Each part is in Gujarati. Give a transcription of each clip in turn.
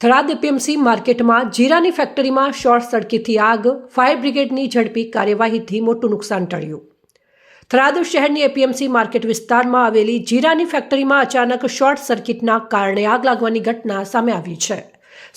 થરાદ એપીએમસી માર્કેટમાં જીરાની ફેક્ટરીમાં શોર્ટ સર્કિટથી આગ ફાયર બ્રિગેડની ઝડપી કાર્યવાહીથી મોટું નુકસાન ટળ્યું. થરાદ શહેરની એપીએમસી માર્કેટ વિસ્તારમાં આવેલી જીરાની ફેક્ટરીમાં અચાનક શોર્ટ સર્કિટના કારણે આગ લાગવાની ઘટના સામે આવી છે.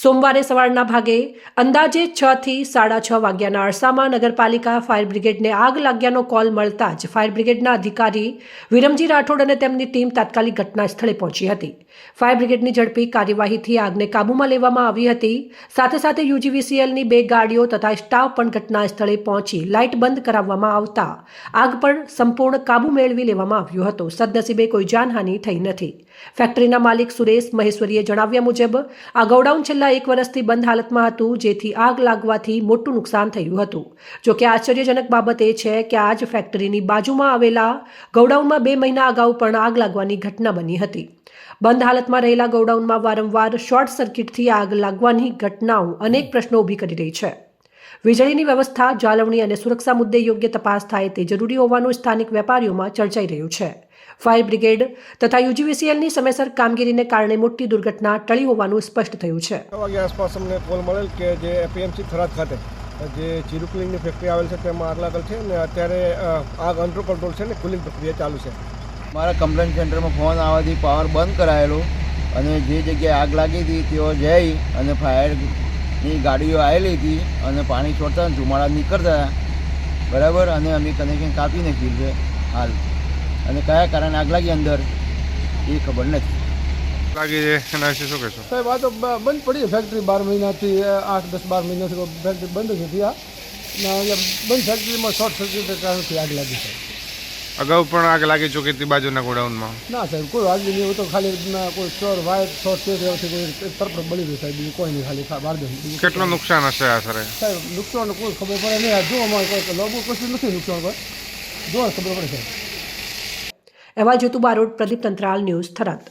સોમવારે સવારના ભાગે અંદાજે છ થી સાડા છ વાગ્યાના અરસામાં નગરપાલિકા ફાયર બ્રિગેડને આગ લાગ્યાનો કોલ મળતા જ ફાયર બ્રિગેડના અધિકારી વિરમજી રાઠોડ અને તેમની ટીમ તાત્કાલિક ઘટના સ્થળે પહોંચી હતી. ફાયર બ્રિગેડની ઝડપી કાર્યવાહીથી આગને કાબૂમાં લેવામાં આવી હતી. સાથે સાથે યુજીવીસીએલની બે ગાડીઓ તથા સ્ટાફ પણ ઘટના સ્થળે પહોંચી લાઇટ બંધ કરાવવામાં આવતા. આગ પર સંપૂર્ણ કાબુ મેળવી લેવામાં આવ્યો હતો. સદનસીબે કોઈ જાનહાનિ થઈ નથી. ફેક્ટરીના માલિક સુરેશ મહેશ્વરીએ જણાવ્યા મુજબ, આ ગોડાઉન છેલ્લા એક વર્ષથી બંધ હાલતમાં હતું, જેથી આગ લાગવાથી મોટું નુકસાન થયું હતું. જોકે આશ્ચર્યજનક બાબત એ છે કે આ જ ફેક્ટરીની બાજુમાં આવેલા ગોડાઉનમાં બે મહિના અગાઉ પણ આગ લાગવાની ઘટના બની હતી. બંધ હાલતમાં રહેલા ગોડાઉનમાં વારંવાર શોર્ટ સર્કિટથી આગ લાગવાની ઘટનાઓ અનેક પ્રશ્નો ઊભી કરી રહી છે. વીજળીની વ્યવસ્થા, જાળવણી અને સુરક્ષા મુદ્દે યોગ્ય તપાસ થાય તે જરૂરી હોવાનું સ્થાનિક વેપારીઓમાં ચર્ચાઈ રહ્યું છે. ફાયર બ્રિગેડ તથા યુજીવીસીએલની સમયસર કામગીરીને કારણે મોટી દુર્ઘટના ટળી હોવાનું સ્પષ્ટ થયું છે. આસપાસ અમને કોલ મળેલ કે જે એપીએમસી થરાદ ખાતે જે જીરુ ક્લિંગની ફેક્ટરી આવેલ છે તેમાં આગ લાગેલ છે અને અત્યારે આગ અંડર કંટ્રોલ છે ને કુલિંગ પ્રક્રિયા ચાલુ છે. મારા કમ્પ્લેન સેન્ટરમાં ફોન આવવાથી પાવર બંધ કરાયેલો અને જે જગ્યાએ આગ લાગી હતી તેઓ જઈ અને ફાયરની ગાડીઓ આવેલી હતી અને પાણી છોડતા અને ધુમાડા નીકળતા બરાબર? અને અમે કનેક્શન કાપી નાખ્યું છે હાલ. અને કયા કારણે આગ લાગી અંદર એ ખબર નથી. લાગી છે એના વિશે શું કહેશો? સાહેબ આ તો બંધ પડી ફેક્ટરી બાર મહિનાથી આઠ દસ બાર મહિનાથી ફેક્ટરી બંધ જ હતી આ. ને બંધ ફેક્ટરીમાં શોર્ટ સર્કિટ કારણથી આગ લાગી છે. અગાઉ પણ આગ લાગી ચૂકી હતી બાજુના ગોડાઉનમાં. ના સાહેબ કોઈ આગ નહીં એવું તો ખાલી કોઈ ચોર વાયર શોર્ટ છે એવાથી કોઈ તરફ બળી ગયું સાહેબ બીજું કોઈ નહીં ખાલી બહાર બાર દસ કેટલું નુકસાન હશે સર? સાહેબ નુકસાન કોઈ ખબર પડે નહીં. આ જો અમારે કોઈ લોબો કશું નથી નુકસાન પર. જો ખબર પડે સાહેબ. અહેવાલ જોતું બારોડ પ્રદીપ તંત્રાલ ન્યૂઝ થરાદ.